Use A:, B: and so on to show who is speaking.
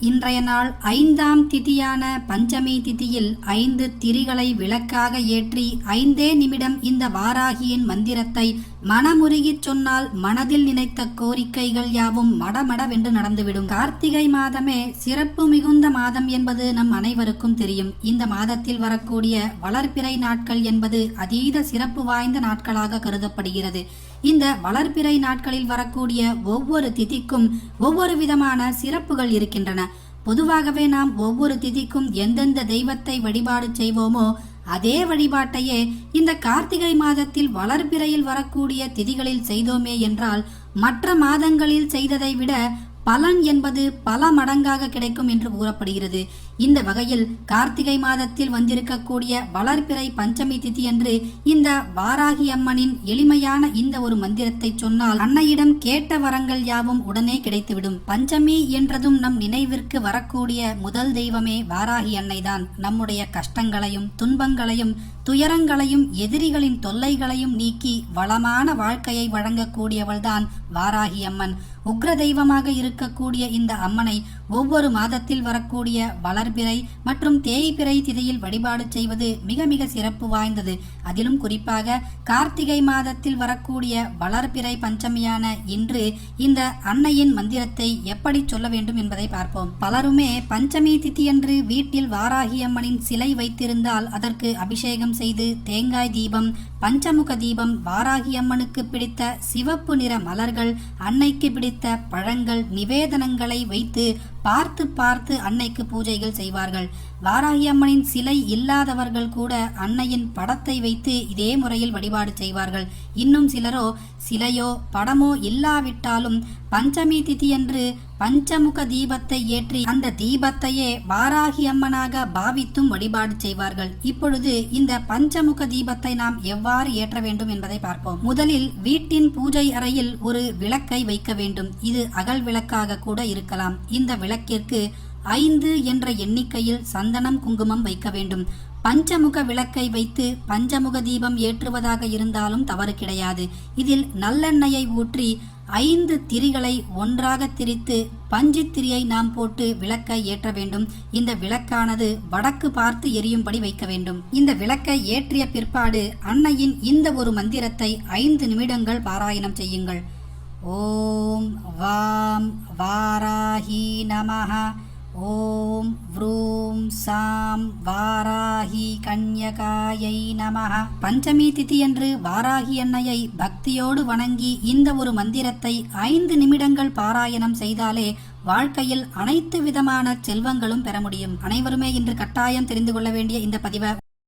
A: இன்றைய நாள் ஐந்தாம் திதியான பஞ்சமி திதியில் ஐந்து திரிகளை விளக்காக ஏற்றி ஐந்தே நிமிடம் இந்த வாராகியின் மந்திரத்தை மனமுருகிச் சொன்னால் மனதில் நினைத்த கோரிக்கைகள் யாவும் மடமடவென்று நடந்துவிடும். கார்த்திகை மாதமே சிறப்பு மிகுந்த மாதம் என்பது நம் அனைவருக்கும் தெரியும். இந்த மாதத்தில் வரக்கூடிய வளர்பிறை நாட்கள் என்பது அதீத சிறப்பு வாய்ந்த நாட்களாக கருதப்படுகிறது. இந்த வளர்பிறை நாட்களில் வரக்கூடிய ஒவ்வொரு திதிக்கும் ஒவ்வொரு விதமான சிறப்புகள் இருக்கின்றன. பொதுவாகவே நாம் ஒவ்வொரு திதிக்கும் எந்தெந்த தெய்வத்தை வழிபாடு செய்வோமோ அதே வழிபாட்டையே இந்த கார்த்திகை மாதத்தில் வளர்பிறையில் வரக்கூடிய திதிகளில் செய்தோமே என்றால் மற்ற மாதங்களில் செய்ததை விட பலன் என்பது பல மடங்காக கிடைக்கும் என்று கூறப்படுகிறது. இந்த வகையில் கார்த்திகை மாதத்தில் வந்திருக்கக்கூடிய வளர்பிறை பஞ்சமி திதி என்று இந்த வாராகி அம்மனின் எளிமையான இந்த ஒரு மந்திரத்தை சொன்னால் அன்னையிடம் கேட்ட வரங்கள் யாவும் உடனே கிடைத்துவிடும். பஞ்சமி என்றதும் நம் நினைவிற்கு வரக்கூடிய முதல் தெய்வமே வாராகி அன்னைதான். நம்முடைய கஷ்டங்களையும் துன்பங்களையும் துயரங்களையும் எதிரிகளின் தொல்லைகளையும் நீக்கி வளமான வாழ்க்கையை வழங்கக்கூடியவள்தான் வாராகி அம்மன். உக்ர தெய்வமாக இருக்கக்கூடிய இந்த அம்மனை ஒவ்வொரு மாதத்தில் வரக்கூடிய வளர்பிறை மற்றும் தேய்பிறை திதையில் வழிபாடு செய்வது மிக மிக சிறப்பு வாய்ந்தது. அதிலும் குறிப்பாக கார்த்திகை மாதத்தில் வரக்கூடிய வளர்பிறை பஞ்சமியான இன்று இந்த அன்னையின் மந்திரத்தை எப்படி சொல்ல வேண்டும் என்பதை பார்ப்போம். பலருமே பஞ்சமி திதியன்று வீட்டில் வாராகி அம்மனின் சிலை வைத்திருந்தால் அதற்கு அபிஷேகம் செய்து தேங்காய் தீபம் பஞ்சமுக தீபம் வாராகி அம்மனுக்கு பிடித்த சிவப்பு நிற மலர்கள் அன்னைக்கு கிடைத்த பழங்கள் நிவேதனங்களை வைத்து பார்த்து பார்த்து அன்னைக்கு பூஜைகள் செய்வார்கள். வாராகி அம்மனின் சிலை இல்லாதவர்கள் கூட அன்னையின் படத்தை வைத்து இதே முறையில் வழிபாடு செய்வார்கள். இன்னும் சிலரோ சிலையோ படமோ இல்லாவிட்டாலும் பஞ்சமி திதியன்று பஞ்சமுக தீபத்தை ஏற்றி அந்த தீபத்தையே வாராகி அம்மனாக பாவித்தும் வழிபாடு செய்வார்கள். இப்பொழுது இந்த பஞ்சமுக தீபத்தை நாம் எவ்வாறு ஏற்ற வேண்டும் என்பதை பார்ப்போம். முதலில் வீட்டின் பூஜை அறையில் ஒரு விளக்கை வைக்க வேண்டும். இது அகல் விளக்காக கூட இருக்கலாம். இந்த விளக்கிற்கு ஐந்து என்ற எண்ணிக்கையில் சந்தனம் குங்குமம் வைக்க வேண்டும். பஞ்சமுக விளக்கை வைத்து பஞ்சமுக தீபம் ஏற்றுவதாக இருந்தாலும் தவறு கிடையாது. இதில் நல்லெண்ணெயை ஊற்றி ஐந்து திரிகளை ஒன்றாக திரித்து பஞ்சு திரியை நாம் போட்டு விளக்கை ஏற்ற வேண்டும். இந்த விளக்கானது வடக்கு பார்த்து எரியும்படி வைக்க வேண்டும். இந்த விளக்கை ஏற்றிய பிற்பாடு அன்னையின் இந்த ஒரு மந்திரத்தை ஐந்து நிமிடங்கள் பாராயணம் செய்யுங்கள். ஓம் வாம் வாரா வாராஹி நமஹ ஓம் வ்ரூம் சாம் வாராகி கன்யகாயை நமஹ பஞ்சமி திதியன்று வாராகி அன்னையை பக்தியோடு வணங்கி இந்த ஒரு மந்திரத்தை ஐந்து நிமிடங்கள் பாராயணம் செய்தாலே வாழ்க்கையில் அனைத்து விதமான செல்வங்களும் பெற முடியும். அனைவருமே இன்று கட்டாயம் தெரிந்து கொள்ள வேண்டிய இந்த பதிவை